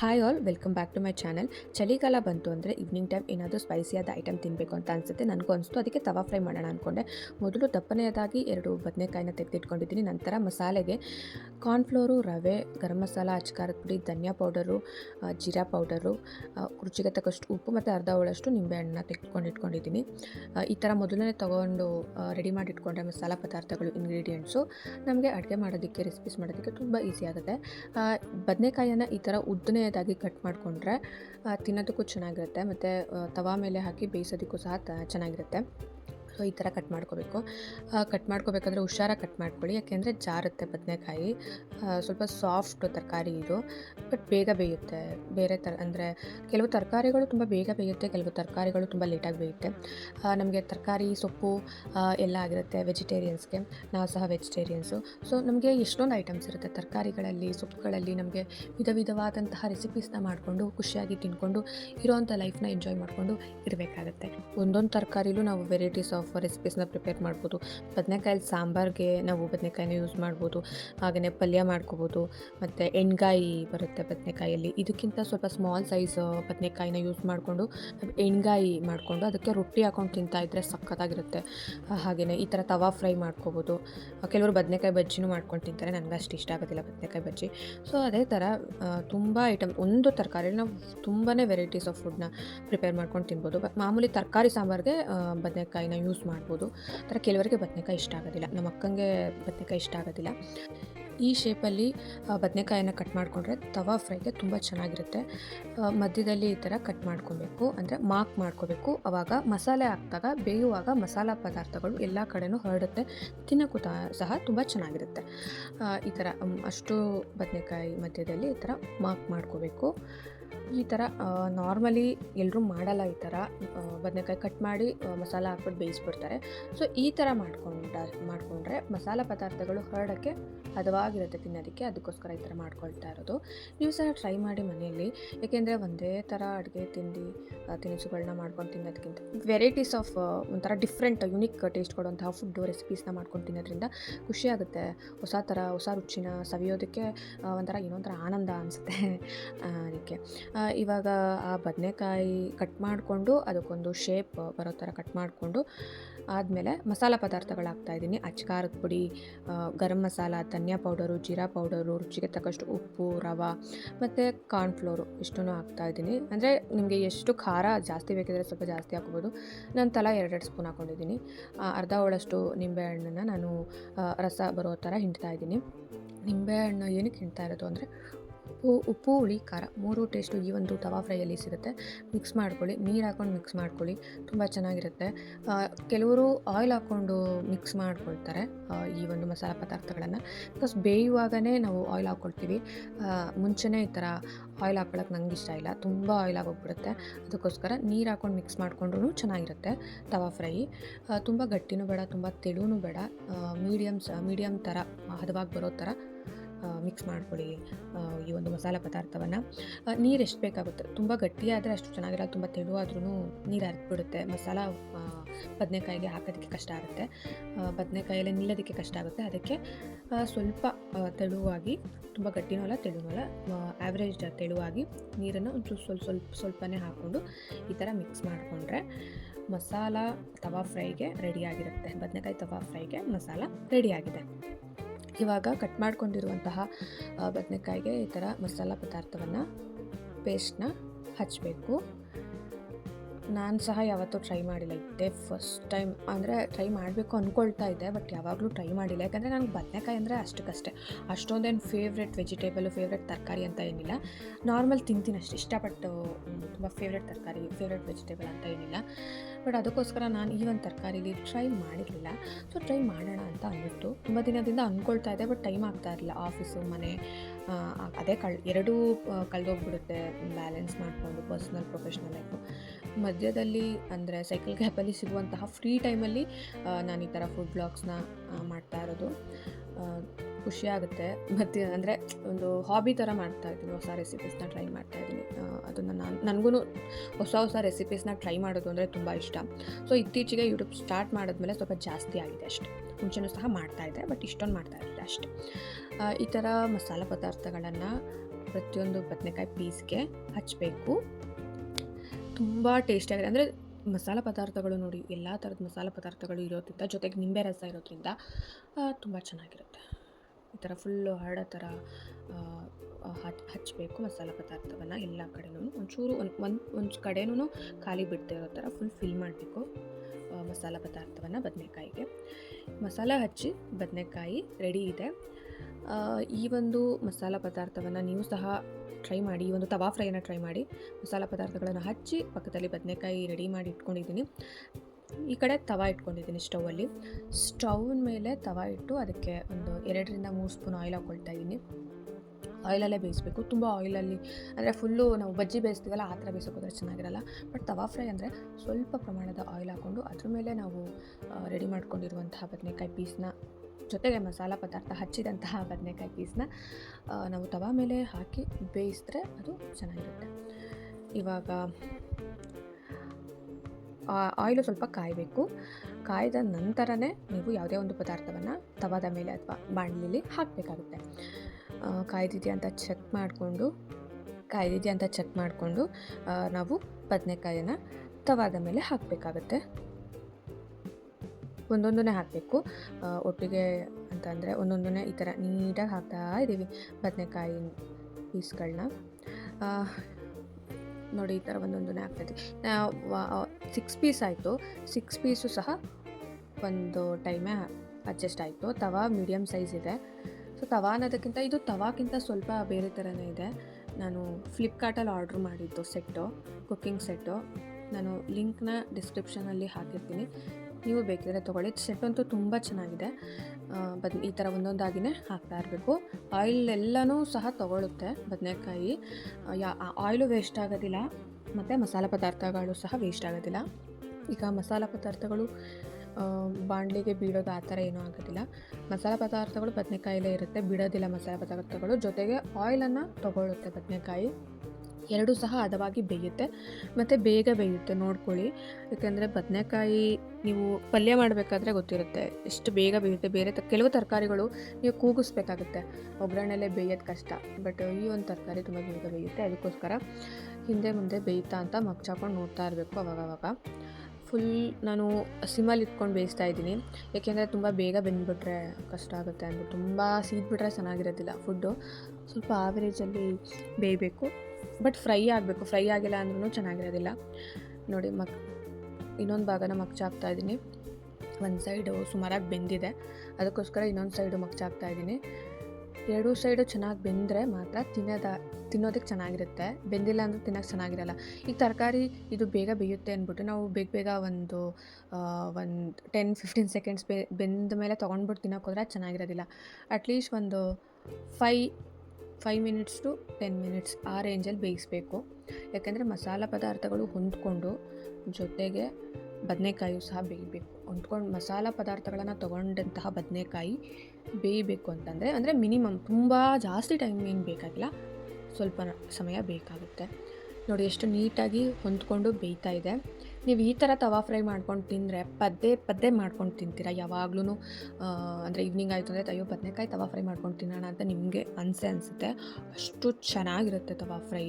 Hi all welcome back to my channel ಚಳಿಗಾಲ ಬಂತು ಅಂದರೆ ಈವ್ನಿಂಗ್ ಟೈಮ್ ಏನಾದರೂ ಸ್ಪೈಸಿಯಾದ ಐಟಮ್ ತಿನ್ನಬೇಕು ಅಂತ ಅನಿಸುತ್ತೆ. ನನಗೂ ಅನಿಸ್ತು. ಅದಕ್ಕೆ ತವಾ ಫ್ರೈ ಮಾಡೋಣ ಅಂದ್ಕೊಂಡೆ ಮೊದಲು ದಪ್ಪನೆಯದಾಗಿ ಎರಡು ಬದನೆಕಾಯಿನ ತೆಗೆದಿಟ್ಕೊಂಡಿದ್ದೀನಿ. ನಂತರ ಮಸಾಲೆಗೆ ಕಾರ್ನ್ಫ್ಲೋರು ರವೆ, ಗರಂ ಮಸಾಲ ಅಚ್ಕಾರದ ಪುಡಿ, ಧನಿಯಾ ಪೌಡರು ಜೀರಾ ಪೌಡರು ರುಚಿಗೆ ತಕ್ಕಷ್ಟು ಉಪ್ಪು ಮತ್ತು ಅರ್ಧ ಹೋಳಷ್ಟು ನಿಂಬೆಹಣ್ಣನ್ನ ತೆಗೆದುಕೊಂಡು ಇಟ್ಕೊಂಡಿದ್ದೀನಿ ಈ ಥರ ಮೊದಲನೇ ತೊಗೊಂಡು ರೆಡಿ ಮಾಡಿ ಇಟ್ಕೊಂಡ್ರೆ ಮಸಾಲ ಪದಾರ್ಥಗಳು ಇಂಗ್ರೀಡಿಯೆಂಟ್ಸು ನಮಗೆ ಅಡುಗೆ ಮಾಡೋದಕ್ಕೆ ರೆಸಿಪೀಸ್ ಮಾಡೋದಕ್ಕೆ ತುಂಬ ಈಸಿ ಆಗುತ್ತೆ. ಬದನೆಕಾಯಿಯನ್ನು ಈ ಥರ ಉದ್ದನೆಯದಾಗಿ ಕಟ್ ಮಾಡಿಕೊಂಡ್ರೆ ತಿನ್ನೋದಕ್ಕೂ ಚೆನ್ನಾಗಿರುತ್ತೆ. ಮತ್ತು ತವಾ ಮೇಲೆ ಹಾಕಿ ಬೇಯಿಸೋದಕ್ಕೂ ಸಹ ಚೆನ್ನಾಗಿರುತ್ತೆ. ಸೊ ಈ ಥರ ಕಟ್ ಮಾಡ್ಕೋಬೇಕು. ಕಟ್ ಮಾಡ್ಕೋಬೇಕಾದ್ರೆ ಹುಷಾರಾಗಿ ಕಟ್ ಮಾಡ್ಕೊಳ್ಳಿ. ಯಾಕೆಂದರೆ ಜಾರುತ್ತೆ ಬದನೆಕಾಯಿ. ಸ್ವಲ್ಪ ಸಾಫ್ಟ್ ತರಕಾರಿ ಇದು. ಬಟ್ ಬೇಗ ಬೇಯುತ್ತೆ. ಬೇರೆ ಥರ ಅಂದರೆ ಕೆಲವು ತರಕಾರಿಗಳು ತುಂಬ ಬೇಗ ಬೇಯುತ್ತೆ, ಕೆಲವು ತರಕಾರಿಗಳು ತುಂಬ ಲೇಟಾಗಿ ಬೇಯುತ್ತೆ. ನಮಗೆ ತರಕಾರಿ, ಸೊಪ್ಪು ಎಲ್ಲ ಆಗಿರುತ್ತೆ ವೆಜಿಟೇರಿಯನ್ಸ್ಗೆ. ನಾವು ಸಹ ವೆಜಿಟೇರಿಯನ್ಸು. ಸೊ, ನಮಗೆ ಎಷ್ಟೊಂದು ಐಟಮ್ಸ್ ಇರುತ್ತೆ. ತರಕಾರಿಗಳಲ್ಲಿ, ಸೊಪ್ಪುಗಳಲ್ಲಿ ನಮಗೆ ವಿಧ ವಿಧವಾದಂತಹ ರೆಸಿಪೀಸ್ನ ಮಾಡಿಕೊಂಡು, ಖುಷಿಯಾಗಿ ತಿನ್ಕೊಂಡು ಇರೋವಂಥ ಲೈಫ್ನ ಎಂಜಾಯ್ ಮಾಡಿಕೊಂಡು ಇರಬೇಕಾಗತ್ತೆ. ಒಂದೊಂದು ತರಕಾರಿಲೂ ನಾವು ವೆರೈಟೀಸ್ ಆಫ್ ರೆಸಿಪೀಸ್ನ ಪ್ರಿಪೇರ್ ಮಾಡ್ಬೋದು. ಬದನೆಕಾಯಲ್ಲಿ ಸಾಂಬಾರಿಗೆ ನಾವು ಬದನೆಕಾಯಿನ ಯೂಸ್ ಮಾಡ್ಬೋದು. ಹಾಗೆಯೇ ಪಲ್ಯ ಮಾಡ್ಕೋಬೋದು. ಮತ್ತು ಎಣ್ಗಾಯಿ ಬರುತ್ತೆ ಬದನೆಕಾಯಲ್ಲಿ. ಇದಕ್ಕಿಂತ ಸ್ವಲ್ಪ ಸ್ಮಾಲ್ ಸೈಜ್ ಬದನೆಕಾಯಿನ ಯೂಸ್ ಮಾಡಿಕೊಂಡು ಎಣ್ಗಾಯಿ ಮಾಡಿಕೊಂಡು ಅದಕ್ಕೆ ರೊಟ್ಟಿ ಹಾಕೊಂಡು ತಿಂತಾ ಇದ್ದರೆ ಸಖತ್ತಾಗಿರುತ್ತೆ. ಹಾಗೆಯೇ ಈ ಥರ ತವಾ ಫ್ರೈ ಮಾಡ್ಕೋಬೋದು. ಕೆಲವರು ಬದನೆಕಾಯಿ ಬಜ್ಜಿನೂ ಮಾಡ್ಕೊಂಡು ತಿಂತಾರೆ. ನನಗೆ ಅಷ್ಟು ಇಷ್ಟ ಆಗೋದಿಲ್ಲ ಬದನೆಕಾಯಿ ಬಜ್ಜಿ. ಸೊ, ಅದೇ ಥರ ತುಂಬ ಐಟಮ್, ಒಂದು ತರಕಾರಿಯಲ್ಲಿ ನಾವು ತುಂಬಾ ವೆರೈಟೀಸ್ ಆಫ್ ಫುಡ್ನ ಪ್ರಿಪೇರ್ ಮಾಡ್ಕೊಂಡು ತಿನ್ಬೋದು. ಬಟ್ ಮಾಮೂಲಿ ತರಕಾರಿ ಸಾಂಬಾರಿಗೆ ಬದನೆಕಾಯಿನ ಯೂಸ್ ಮಾಡ್ಬೋದು. ಆ ಕೆಲವರಿಗೆ ಬದನೆಕಾಯಿ ಇಷ್ಟ ಆಗೋದಿಲ್ಲ. ನಮ್ಮ ಅಕ್ಕಂಗೆ ಬದನೆಕಾಯಿ ಇಷ್ಟ ಆಗೋದಿಲ್ಲ. ಈ ಶೇಪಲ್ಲಿ ಬದನೆಕಾಯಿನ ಕಟ್ ಮಾಡಿಕೊಂಡ್ರೆ ತವಾ ಫ್ರೈಗೆ ತುಂಬ ಚೆನ್ನಾಗಿರುತ್ತೆ. ಮಧ್ಯದಲ್ಲಿ ಈ ಥರ ಕಟ್ ಮಾಡ್ಕೊಬೇಕು. ಅಂದರೆ ಮಾರ್ಕ್ ಮಾಡ್ಕೋಬೇಕು. ಆವಾಗ ಮಸಾಲೆ ಹಾಕಿದಾಗ, ಬೇಯುವಾಗ ಮಸಾಲ ಪದಾರ್ಥಗಳು ಎಲ್ಲ ಕಡೆನೂ ಹರಡುತ್ತೆ. ತಿನ್ನೋಕ್ಕೂ ಸಹ ತುಂಬ ಚೆನ್ನಾಗಿರುತ್ತೆ. ಈ ಥರ ಅಷ್ಟು ಬದನೆಕಾಯಿ ಮಧ್ಯದಲ್ಲಿ ಈ ಥರ ಮಾರ್ಕ್ ಮಾಡ್ಕೋಬೇಕು. ಈ ಥರ ನಾರ್ಮಲಿ ಎಲ್ಲರೂ ಮಾಡಲ್ಲ ಈ ಥರ ಬದನೆಕಾಯಿ ಕಟ್ ಮಾಡಿ ಮಸಾಲ ಹಾಕ್ಬಿಟ್ಟು ಬೇಯಿಸ್ಬಿಡ್ತಾರೆ. ಸೊ, ಈ ಥರ ಮಾಡ್ಕೊಂಡ, ಮಾಡಿಕೊಂಡ್ರೆ ಮಸಾಲ ಪದಾರ್ಥಗಳು ಹರಡೋಕ್ಕೆ ಹದವಾಗಿರುತ್ತೆ ತಿನ್ನೋದಕ್ಕೆ, ಅದಕ್ಕೋಸ್ಕರ ಈ ಥರ ಮಾಡ್ಕೊಳ್ತಾ ಇರೋದು. ನೀವು ಸಹ ಟ್ರೈ ಮಾಡಿ ಮನೆಯಲ್ಲಿ, ಏಕೆಂದರೆ ಒಂದೇ ಥರ ಅಡುಗೆ ತಿಂಡಿ ತಿನಿಸುಗಳನ್ನ ಮಾಡ್ಕೊಂಡು ತಿನ್ನೋದಕ್ಕಿಂತ ವೆರೈಟೀಸ್ ಆಫ್ ಒಂಥರ ಡಿಫ್ರೆಂಟ್, ಯುನಿಕ್ ಟೇಸ್ಟ್ ಕೊಡುವಂತಹ ಫುಡ್ಡು, ರೆಸಿಪೀಸ್ನ ಮಾಡ್ಕೊಂಡು ತಿನ್ನೋದ್ರಿಂದ ಖುಷಿಯಾಗುತ್ತೆ ಹೊಸ ಥರ, ಹೊಸ ರುಚಿನ ಸವಿಯೋದಕ್ಕೆ ಒಂಥರ ಏನೋ ಒಂಥರ ಆನಂದ ಅನಿಸುತ್ತೆ. ಅದಕ್ಕೆ. ಇವಾಗ ಆ ಬದನೆಕಾಯಿ ಕಟ್ ಮಾಡಿಕೊಂಡು ಅದಕ್ಕೊಂದು ಶೇಪ್ ಬರೋ ಥರ ಕಟ್ ಮಾಡಿಕೊಂಡು ಆದಮೇಲೆ ಮಸಾಲ ಪದಾರ್ಥಗಳು ಹಾಕ್ತಾಯಿದ್ದೀನಿ ಅಚ್ಕಾರದ ಪುಡಿ ಗರಂ ಮಸಾಲ, ಧನಿಯಾ ಪೌಡರು, ಜೀರಾ ಪೌಡರು, ರುಚಿಗೆ ತಕ್ಕಷ್ಟು ಉಪ್ಪು, ರವೆ ಮತ್ತು ಕಾರ್ನ್ಫ್ಲೋರು ಇಷ್ಟನ್ನು ಹಾಕ್ತಾಯಿದ್ದೀನಿ ಅಂದರೆ ನಿಮಗೆ ಎಷ್ಟು ಖಾರ ಜಾಸ್ತಿ ಬೇಕಿದ್ರೆ ಸ್ವಲ್ಪ ಜಾಸ್ತಿ ಹಾಕ್ಬೋದು. ನಾನು ತಲಾ ಎರಡೆರಡು ಸ್ಪೂನ್ ಹಾಕ್ಕೊಂಡಿದ್ದೀನಿ ಅರ್ಧ ನಿಂಬೆಹಣ್ಣನ್ನು ನಾನು ರಸ ಬರೋ ಥರ ಹಿಂಡ್ತಾ ಇದ್ದೀನಿ. ನಿಂಬೆಹಣ್ಣು ಏನಕ್ಕೆ ಹಿಂಡ್ತಾ ಇರೋದು ಅಂದರೆ ಉಪ್ಪು ಉಪ್ಪು, ಹುಳಿ, ಖಾರ ಮೂರು ಟೇಸ್ಟು ಈ ಒಂದು ತವಾ ಫ್ರೈಯಲ್ಲಿ ಸಿಗುತ್ತೆ. ಮಿಕ್ಸ್ ಮಾಡ್ಕೊಳ್ಳಿ, ನೀರು ಹಾಕ್ಕೊಂಡು ಮಿಕ್ಸ್ ಮಾಡ್ಕೊಳ್ಳಿ, ತುಂಬ ಚೆನ್ನಾಗಿರುತ್ತೆ. ಕೆಲವರು ಆಯಿಲ್ ಹಾಕ್ಕೊಂಡು ಮಿಕ್ಸ್ ಮಾಡ್ಕೊಳ್ತಾರೆ ಈ ಒಂದು ಮಸಾಲೆ ಪದಾರ್ಥಗಳನ್ನು. ಬಿಕಾಸ್ ಬೇಯುವಾಗಲೇ ನಾವು ಆಯಿಲ್ ಹಾಕ್ಕೊಳ್ತೀವಿ ಮುಂಚೆನೇ ಈ ಥರ ಆಯಿಲ್ ಹಾಕ್ಕೊಳಕ್ಕೆ ನಂಗೆ ಇಷ್ಟ ಇಲ್ಲ. ತುಂಬ ಆಯಿಲ್ ಆಗೋಗ್ಬಿಡುತ್ತೆ. ಅದಕ್ಕೋಸ್ಕರ ನೀರು ಹಾಕ್ಕೊಂಡು ಮಿಕ್ಸ್ ಮಾಡಿಕೊಂಡ್ರೂ ಚೆನ್ನಾಗಿರುತ್ತೆ ತವಾ ಫ್ರೈ ತುಂಬ ಗಟ್ಟಿನೂ ಬೇಡ, ತುಂಬ ತೆಳುವೂ ಬೇಡ. ಮೀಡಿಯಮ್ಸ್ ಮೀಡಿಯಮ್ ಥರ ಹದವಾಗಿ ಬರೋ ಥರ ಮಿಕ್ಸ್ ಮಾಡ್ಕೊಳ್ಳಿ ಈ ಒಂದು ಮಸಾಲ ಪದಾರ್ಥವನ್ನು. ನೀರು ಎಷ್ಟು ಬೇಕಾಗುತ್ತೆ? ತುಂಬ ಗಟ್ಟಿಯಾದರೆ ಅಷ್ಟು ಚೆನ್ನಾಗಿರಲ್ಲ, ತುಂಬ ತೆಳುವಾದ್ರೂ ನೀರು ಹರಿದ್ಬಿಡುತ್ತೆ. ಮಸಾಲ ಬದನೆಕಾಯಿಗೆ ಹಾಕೋದಕ್ಕೆ ಕಷ್ಟ ಆಗುತ್ತೆ. ಬದನೆಕಾಯಲ್ಲಿ ನಿಲ್ಲೋದಕ್ಕೆ ಕಷ್ಟ ಆಗುತ್ತೆ. ಅದಕ್ಕೆ ಸ್ವಲ್ಪ ತೆಳುವಾಗಿ, ತುಂಬ ಗಟ್ಟಿನೂ ಅಲ್ಲ, ತೆಳುನೂ ಅಲ್ಲ ಆ್ಯಾವ್ರೇಜ್ ತೆಳುವಾಗಿ ನೀರನ್ನು ಒಂಚೂರು ಸ್ವಲ್ಪ ಸ್ವಲ್ಪ, ಸ್ವಲ್ಪನೇ ಹಾಕ್ಕೊಂಡು ಈ ಥರ ಮಿಕ್ಸ್ ಮಾಡಿಕೊಂಡ್ರೆ ಮಸಾಲ ತವಾ ಫ್ರೈಗೆ ರೆಡಿಯಾಗಿರುತ್ತೆ ಬದನೆಕಾಯಿ ತವಾ ಫ್ರೈಗೆ ಮಸಾಲ ರೆಡಿಯಾಗಿದೆ ಇವಾಗ ಕಟ್ ಮಾಡ್ಕೊಂಡಿರುವಂತಹ ಬದನೆಕಾಯಿಗೆ ಈ ಥರ ಮಸಾಲ ಪದಾರ್ಥವನ್ನು ಪೇಸ್ಟ್ನ ಹಚ್ಚಬೇಕು ನಾನು ಸಹ ಯಾವತ್ತೂ ಟ್ರೈ ಮಾಡಿಲ್ಲ ಇದ್ದೇ ಫಸ್ಟ್ ಟೈಮ್ ಅಂದರೆ ಟ್ರೈ ಮಾಡಬೇಕು ಅಂದ್ಕೊಳ್ತಾ ಇದ್ದೆ ಬಟ್ ಯಾವಾಗಲೂ ಟ್ರೈ ಮಾಡಿಲ್ಲ. ಯಾಕಂದರೆ ನನಗೆ ಬದನೆಕಾಯಿ ಅಂದರೆ ಅಷ್ಟಕ್ಕಷ್ಟೇ. ಅಷ್ಟೊಂದೇನು ಫೇವ್ರೆಟ್ ವೆಜಿಟೇಬಲು ಫೇವ್ರೆಟ್ ತರಕಾರಿ ಅಂತ ಏನಿಲ್ಲ. ನಾರ್ಮಲ್ ತಿಂತೀನಿ ಅಷ್ಟು. ಇಷ್ಟಪಟ್ಟು ತುಂಬ ಫೇವ್ರೆಟ್ ತರಕಾರಿ ಫೇವ್ರೆಟ್ ವೆಜಿಟೇಬಲ್ ಅಂತ ಏನಿಲ್ಲ. ಬಟ್ ಅದಕ್ಕೋಸ್ಕರ ನಾನು ಈ ಒಂದು ತರಕಾರಿಲಿ ಟ್ರೈ ಮಾಡಿರಲಿಲ್ಲ. ಸೊ ಟ್ರೈ ಮಾಡೋಣ ಅಂತ ಅಂದ್ಬಿಟ್ಟು ತುಂಬ ದಿನದಿಂದ ಅಂದ್ಕೊಳ್ತಾ ಇದ್ದೆ, ಬಟ್ ಟೈಮ್ ಆಗ್ತಾ ಇರಲಿಲ್ಲ. ಆಫೀಸು ಮನೆ ಅದೇ ಕಳ್, ಎರಡೂ ಕಳೆದೋಗ್ಬಿಡುತ್ತೆ ಬ್ಯಾಲೆನ್ಸ್ ಮಾಡಿಕೊಂಡು ಪರ್ಸ್ನಲ್ ಪ್ರೊಫೆಷ್ನಲ್ ಲೈಫು ಮಧ್ಯದಲ್ಲಿ ಅಂದರೆ ಸೈಕಲ್ ಗ್ಯಾಪಲ್ಲಿ ಸಿಗುವಂತಹ ಫ್ರೀ ಟೈಮಲ್ಲಿ ನಾನು ಈ ಥರ ಫುಡ್ ಬ್ಲಾಗ್ಸ್ನ ಮಾಡ್ತಾ ಇರೋದು. ಆ, ಖುಷಿ ಆಗುತ್ತೆ. ಮತ್ತು ಅಂದರೆ ಒಂದು ಹಾಬಿ ಥರ ಮಾಡ್ತಾ ಇದ್ದೀನಿ. ಹೊಸ ರೆಸಿಪೀಸ್ನ ಟ್ರೈ ಮಾಡ್ತಾ ಇದ್ದೀನಿ. ಅದನ್ನು ನಾನು ನನಗೂ ಹೊಸ ಹೊಸ ರೆಸಿಪೀಸ್ನ ಟ್ರೈ ಮಾಡೋದು ಅಂದರೆ ತುಂಬ ಇಷ್ಟ. ಸೊ ಇತ್ತೀಚೆಗೆ ಯೂಟ್ಯೂಬ್ ಸ್ಟಾರ್ಟ್ ಮಾಡಿದ್ಮೇಲೆ ಸ್ವಲ್ಪ ಜಾಸ್ತಿ ಆಗಿದೆ ಅಷ್ಟೆ. ಮುಂಚೆನೂ ಸಹ ಮಾಡ್ತಾಯಿದ್ದೆ ಬಟ್ ಇಷ್ಟೊಂದು ಮಾಡ್ತಾ ಇರಲಿಲ್ಲ ಅಷ್ಟೆ. ಈ ಥರ ಮಸಾಲೆ ಪದಾರ್ಥಗಳನ್ನು ಪ್ರತಿಯೊಂದು ಬದನೆಕಾಯಿ ಪೀಸ್ಗೆ ಹಚ್ಚಬೇಕು ತುಂಬ ಟೇಸ್ಟಿಯಾಗಿದೆ ಅಂದರೆ ಮಸಾಲ ಪದಾರ್ಥಗಳು ನೋಡಿ, ಎಲ್ಲ ಥರದ ಮಸಾಲೆ ಪದಾರ್ಥಗಳು ಇರೋದ್ರಿಂದ, ಜೊತೆಗೆ ನಿಂಬೆ ರಸ ಇರೋದ್ರಿಂದ ತುಂಬ ಚೆನ್ನಾಗಿರುತ್ತೆ. ಈ ಥರ ಫುಲ್ಲು ಹರಡ ಥರ ಹಚ್ ಹಚ್ಚಬೇಕು ಮಸಾಲೆ ಪದಾರ್ಥವನ್ನು ಎಲ್ಲ ಕಡೆನೂ. ಒಂಚೂರು ಒಂದು ಒಂದು ಒಂದು ಕಡೆನೂ ಖಾಲಿ ಬಿಡ್ತಾ ಇರೋ ಥರ ಫುಲ್ ಫಿಲ್ ಮಾಡಬೇಕು ಮಸಾಲೆ ಪದಾರ್ಥವನ್ನು ಬದನೆಕಾಯಿಗೆ. ಮಸಾಲೆ ಹಚ್ಚಿ ಬದನೆಕಾಯಿ ರೆಡಿ ಇದೆ. ಈ ಒಂದು ಮಸಾಲ ಪದಾರ್ಥವನ್ನು ನೀವು ಸಹ ಟ್ರೈ ಮಾಡಿ, ಈ ಒಂದು ತವಾ ಫ್ರೈಯನ್ನು ಟ್ರೈ ಮಾಡಿ, ಮಸಾಲ ಪದಾರ್ಥಗಳನ್ನು ಹಚ್ಚಿ ಪಕ್ಕದಲ್ಲಿ ಬದನೆಕಾಯಿ ರೆಡಿ ಮಾಡಿ ಇಟ್ಕೊಂಡಿದ್ದೀನಿ. ಈ ಕಡೆ ತವಾ ಇಟ್ಕೊಂಡಿದ್ದೀನಿ ಸ್ಟೌವಲ್ಲಿ ಸ್ಟೌವ್ನ ಮೇಲೆ ತವಾ ಇಟ್ಟು ಅದಕ್ಕೆ ಒಂದು ಎರಡರಿಂದ ಮೂರು ಸ್ಪೂನ್ ಆಯಿಲ್ ಹಾಕ್ಕೊಳ್ತಾ ಇದ್ದೀನಿ. ಆಯಿಲಲ್ಲೇ ಬೇಯಿಸಬೇಕು. ತುಂಬ ಆಯಿಲಲ್ಲಿ ಅಂದರೆ ಫುಲ್ಲು ನಾವು ಬಜ್ಜಿ ಬೇಯಿಸ್ತೀವಲ್ಲ, ಆ ಥರ ಬೇಯಿಸೋಕೋದ್ರೆ ಚೆನ್ನಾಗಿರಲ್ಲ. ಬಟ್ ತವಾ ಫ್ರೈ ಅಂದರೆ ಸ್ವಲ್ಪ ಪ್ರಮಾಣದ ಆಯಿಲ್ ಹಾಕ್ಕೊಂಡು ಅದ್ರ ಮೇಲೆ ನಾವು ರೆಡಿ ಮಾಡ್ಕೊಂಡಿರುವಂತಹ ಬದನೆಕಾಯಿ ಪೀಸ್ನ ಜೊತೆಗೆ ಮಸಾಲ ಪದಾರ್ಥ ಹಚ್ಚಿದಂತಹ ಬದನೆಕಾಯಿ ಪೀಸ್ನ ನಾವು ತವಾ ಮೇಲೆ ಹಾಕಿ ಬೇಯಿಸಿದ್ರೆ ಅದು ಚೆನ್ನಾಗಿರುತ್ತೆ. ಇವಾಗ ಆಯಿಲು ಸ್ವಲ್ಪ ಕಾಯಬೇಕು. ಕಾಯ್ದ ನಂತರನೇ ನೀವು ಯಾವುದೇ ಒಂದು ಪದಾರ್ಥವನ್ನು ತವಾದ ಮೇಲೆ ಅಥವಾ ಬಾಣಲಿಯಲ್ಲಿ ಹಾಕಬೇಕಾಗುತ್ತೆ. ಕಾಯ್ದಿದೆಯಾ ಅಂತ ಚೆಕ್ ಮಾಡಿಕೊಂಡು, ಕಾಯ್ದಿದೆಯಾ ಅಂತ ಚೆಕ್ ಮಾಡಿಕೊಂಡು ನಾವು ಬದನೆಕಾಯಿನ ತವಾದ ಮೇಲೆ ಹಾಕಬೇಕಾಗುತ್ತೆ. ಒಂದೊಂದನ್ನೇ ಹಾಕಬೇಕು. ಒಟ್ಟಿಗೆ ಅಂತಂದರೆ ಒಂದೊಂದನ್ನೇ ಈ ಥರ ನೀಟಾಗಿ ಹಾಕ್ತಾ ಇದ್ದೀವಿ ಬದನೆಕಾಯಿ ಪೀಸ್ಗಳನ್ನ. ನೋಡಿ ಈ ಥರ ಒಂದೊಂದನ್ನೇ ಹಾಕ್ತಾಯಿದ್ವಿ ಸಿಕ್ಸ್ ಪೀಸ್ ಆಯಿತು. ಸಿಕ್ಸ್ ಪೀಸು ಸಹ ಒಂದು ಟೈಮೇ ಅಡ್ಜಸ್ಟ್ ಆಯಿತು. ತವಾ ಮೀಡಿಯಮ್ ಸೈಜ್ ಇದೆ. ಸೊ ತವಾ ಅನ್ನೋದಕ್ಕಿಂತ ಇದು ತವಾಕ್ಕಿಂತ ಸ್ವಲ್ಪ ಬೇರೆ ಥರನೇ ಇದೆ. ನಾನು ಫ್ಲಿಪ್ಕಾರ್ಟಲ್ಲಿ ಆರ್ಡ್ರ್ ಮಾಡಿದ್ದು ಸೆಟ್ಟು ಕುಕ್ಕಿಂಗ್ ಸೆಟ್ಟು ನಾನು ಲಿಂಕ್ನ ಡಿಸ್ಕ್ರಿಪ್ಷನಲ್ಲಿ ಹಾಕಿರ್ತೀನಿ. ನೀವು ಬೇಕಿದ್ರೆ ತೊಗೊಳ್ಳಿ. ಸೆಟ್ ಅಂತೂ ತುಂಬ ಚೆನ್ನಾಗಿದೆ. ಬದ್, ಈ ಥರ ಒಂದೊಂದಾಗಿನೇ ಹಾಕ್ತಾ ಇರಬೇಕು. ಆಯಿಲ್ ಎಲ್ಲನೂ ಸಹ ತೊಗೊಳುತ್ತೆ ಬದನೆಕಾಯಿ. ಯಾ ಆಯಿಲು ವೇಸ್ಟ್ ಆಗೋದಿಲ್ಲ. ಮತ್ತು ಮಸಾಲ ಪದಾರ್ಥಗಳು ಸಹ ವೇಸ್ಟ್ ಆಗೋದಿಲ್ಲ. ಈಗ ಮಸಾಲ ಪದಾರ್ಥಗಳು ಬಾಂಡ್ಲಿಗೆ ಬೀಳೋದು ಆ ಥರ ಏನೂ ಆಗೋದಿಲ್ಲ. ಮಸಾಲ ಪದಾರ್ಥಗಳು ಬದನೆಕಾಯಿಲೇ ಇರುತ್ತೆ. ಬಿಡೋದಿಲ್ಲ ಮಸಾಲ ಪದಾರ್ಥಗಳು. ಜೊತೆಗೆ ಆಯಿಲನ್ನು ತೊಗೊಳುತ್ತೆ ಬದನೆಕಾಯಿ. ಎರಡೂ ಸಹ ಹದವಾಗಿ ಬೇಯುತ್ತೆ. ಮತ್ತು ಬೇಗ ಬೇಯುತ್ತೆ, ನೋಡ್ಕೊಳ್ಳಿ. ಯಾಕೆಂದರೆ ಬದನೆಕಾಯಿ ನೀವು ಪಲ್ಯ ಮಾಡಬೇಕಾದ್ರೆ ಗೊತ್ತಿರುತ್ತೆ, ಎಷ್ಟು ಬೇಗ ಬೇಯುತ್ತೆ. ಬೇರೆ ತ, ಕೆಲವು ತರಕಾರಿಗಳು ನೀವು ಕೂಗಿಸ್ಬೇಕಾಗುತ್ತೆ. ಒಗ್ಗರಣೆಲ್ಲೇ ಬೇಯೋದು ಕಷ್ಟ, ಬಟ್ ಈ ಒಂದು ತರಕಾರಿ ತುಂಬ ಬೇಗ ಬೇಯುತ್ತೆ. ಅದಕ್ಕೋಸ್ಕರ ಹಿಂದೆ ಮುಂದೆ ಬೇಯುತ್ತಾ ಅಂತ ಮಗ್ಚಾಕೊಂಡು ನೋಡ್ತಾ ಇರಬೇಕು ಅವಾಗವಾಗ. ಫುಲ್ ನಾನು ಸಿಮಲ್ಲಿ ಇಟ್ಕೊಂಡು ಬೇಯಿಸ್ತಾ ಇದ್ದೀನಿ. ಏಕೆಂದರೆ ತುಂಬ ಬೇಗ ಬೆಂದ್ಬಿಟ್ರೆ ಕಷ್ಟ ಆಗುತ್ತೆ ಅಂದರೆ ತುಂಬ ಸೀದ್ಬಿಟ್ರೆ ಚೆನ್ನಾಗಿರೋದಿಲ್ಲ ಫುಡ್ಡು. ಸ್ವಲ್ಪ ಆವರೇಜಲ್ಲಿ ಬೇಯಬೇಕು. ಬಟ್ ಫ್ರೈ ಆಗಬೇಕು. ಫ್ರೈ ಆಗಿಲ್ಲ ಅಂದ್ರೂ ಚೆನ್ನಾಗಿರೋದಿಲ್ಲ. ನೋಡಿ, ಮಕ್, ಇನ್ನೊಂದು ಭಾಗನ ಮಗ್ಚಾಕ್ತಾ ಇದ್ದೀನಿ ಒಂದು ಸೈಡು ಸುಮಾರಾಗಿ ಬೆಂದಿದೆ. ಅದಕ್ಕೋಸ್ಕರ ಇನ್ನೊಂದು ಸೈಡು ಮಗ್ಚಾಕ್ತಾ ಇದ್ದೀನಿ ಎರಡೂ ಸೈಡು ಚೆನ್ನಾಗಿ ಬೆಂದರೆ ಮಾತ್ರ ತಿನ್ನೋದ ತಿನ್ನೋದಕ್ಕೆ ಚೆನ್ನಾಗಿರುತ್ತೆ. ಬೆಂದಿಲ್ಲ ಅಂದರೆ ತಿನ್ನೋಕ್ಕೆ ಚೆನ್ನಾಗಿರಲ್ಲ. ಈಗ ತರಕಾರಿ ಇದು ಬೇಗ ಬೇಯುತ್ತೆ ಅಂದ್ಬಿಟ್ಟು ನಾವು ಬೇಗ ಬೇಗ ಒಂದು ಒಂದು ಟೆನ್, ಫಿಫ್ಟೀನ್ ಸೆಕೆಂಡ್ಸ್ ಬೆ ಬೆಂದ ಮೇಲೆ ತೊಗೊಂಡ್ಬಿಟ್ಟು ತಿನ್ನೋಕ್ಕೋದ್ರೆ ಚೆನ್ನಾಗಿರೋದಿಲ್ಲ. ಅಟ್ಲೀಸ್ಟ್ ಒಂದು five five minutes to ten minutes ಆ ರೇಂಜಲ್ಲಿ ಬೇಯಿಸಬೇಕು. ಯಾಕೆಂದರೆ ಮಸಾಲ ಪದಾರ್ಥಗಳು ಹೊಂದ್ಕೊಂಡು ಜೊತೆಗೆ ಬದನೆಕಾಯಿಯು ಸಹ ಬೇಯಬೇಕು. ಹೊಂದ್ಕೊಂಡು ಮಸಾಲ ಪದಾರ್ಥಗಳನ್ನು ತೊಗೊಂಡಂತಹ ಬದನೆಕಾಯಿ ಬೇಯಬೇಕು ಅಂತಂದರೆ, ಅಂದರೆ ಮಿನಿಮಮ್ ತುಂಬ ಜಾಸ್ತಿ ಟೈಮ್ ಏನು ಬೇಕಾಗಿಲ್ಲ, ಸ್ವಲ್ಪ ಸಮಯ ಬೇಕಾಗುತ್ತೆ. ನೋಡಿ, ಎಷ್ಟು ನೀಟಾಗಿ ಹೊಂದ್ಕೊಂಡು ಬೇಯ್ತಾ ಇದೆ. ನೀವು ಈ ಥರ ತವಾ ಫ್ರೈ ಮಾಡ್ಕೊಂಡು ತಿಂದರೆ ಪದೇ ಪದೇ ಮಾಡ್ಕೊಂಡು ತಿಂತೀರಾ? ಯಾವಾಗ್ಲೂ ಅಂದರೆ ಈವ್ನಿಂಗ್ ಆಯಿತು ಅಂದರೆ ಅಯ್ಯೋ ಬದನೆಕಾಯಿ ತವಾ ಫ್ರೈ ಮಾಡ್ಕೊಂಡು ತಿನ್ನೋಣ ಅಂತ ನಿಮಗೆ ಅನಿಸೆ ಅನಿಸುತ್ತೆ. ಅಷ್ಟು ಚೆನ್ನಾಗಿರುತ್ತೆ ತವಾ ಫ್ರೈ.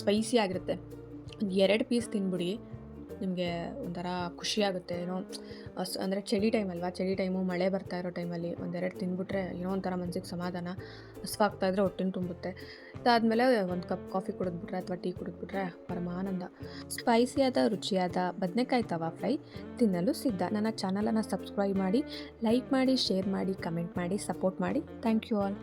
ಸ್ಪೈಸಿ ಆಗಿರುತ್ತೆ. ಎರಡು ಪೀಸ್ ತಿನ್ಬಿಡಿ. ನಿಮಗೆ ಒಂಥರ ಖುಷಿಯಾಗುತ್ತೆ, ಏನೋ, ಅಸ್, ಅಂದರೆ ಚಳಿ ಟೈಮ್ ಅಲ್ವಾ? ಚಳಿ ಟೈಮು ಮಳೆ ಬರ್ತಾ ಇರೋ ಟೈಮಲ್ಲಿ ಒಂದೆರಡು ತಿಂದ್ಬಿಟ್ರೆ ಏನೋ ಒಂಥರ ಮನಸ್ಸಿಗೆ ಸಮಾಧಾನ ಹಸ್ವಾಗ್ತಾ ಇದ್ರೆ ಹೊಟ್ಟೆನ ತುಂಬುತ್ತೆ. ಅದಾದಮೇಲೆ ಒಂದು ಕಪ್ ಕಾಫಿ ಕುಡಿದ್ಬಿಟ್ರೆ ಅಥವಾ ಟೀ ಕುಡಿದ್ಬಿಟ್ರೆ ಪರಮಾನಂದ. ಸ್ಪೈಸಿಯಾದ ರುಚಿಯಾದ ಬದನೆಕಾಯಿ ತವಾ ಫ್ರೈ ತಿನ್ನಲು ಸಿದ್ಧ. ನನ್ನ ಚಾನಲನ್ನು ಸಬ್ಸ್ಕ್ರೈಬ್ ಮಾಡಿ ಲೈಕ್ ಮಾಡಿ ಶೇರ್ ಮಾಡಿ ಕಮೆಂಟ್ ಮಾಡಿ ಸಪೋರ್ಟ್ ಮಾಡಿ. Thank you all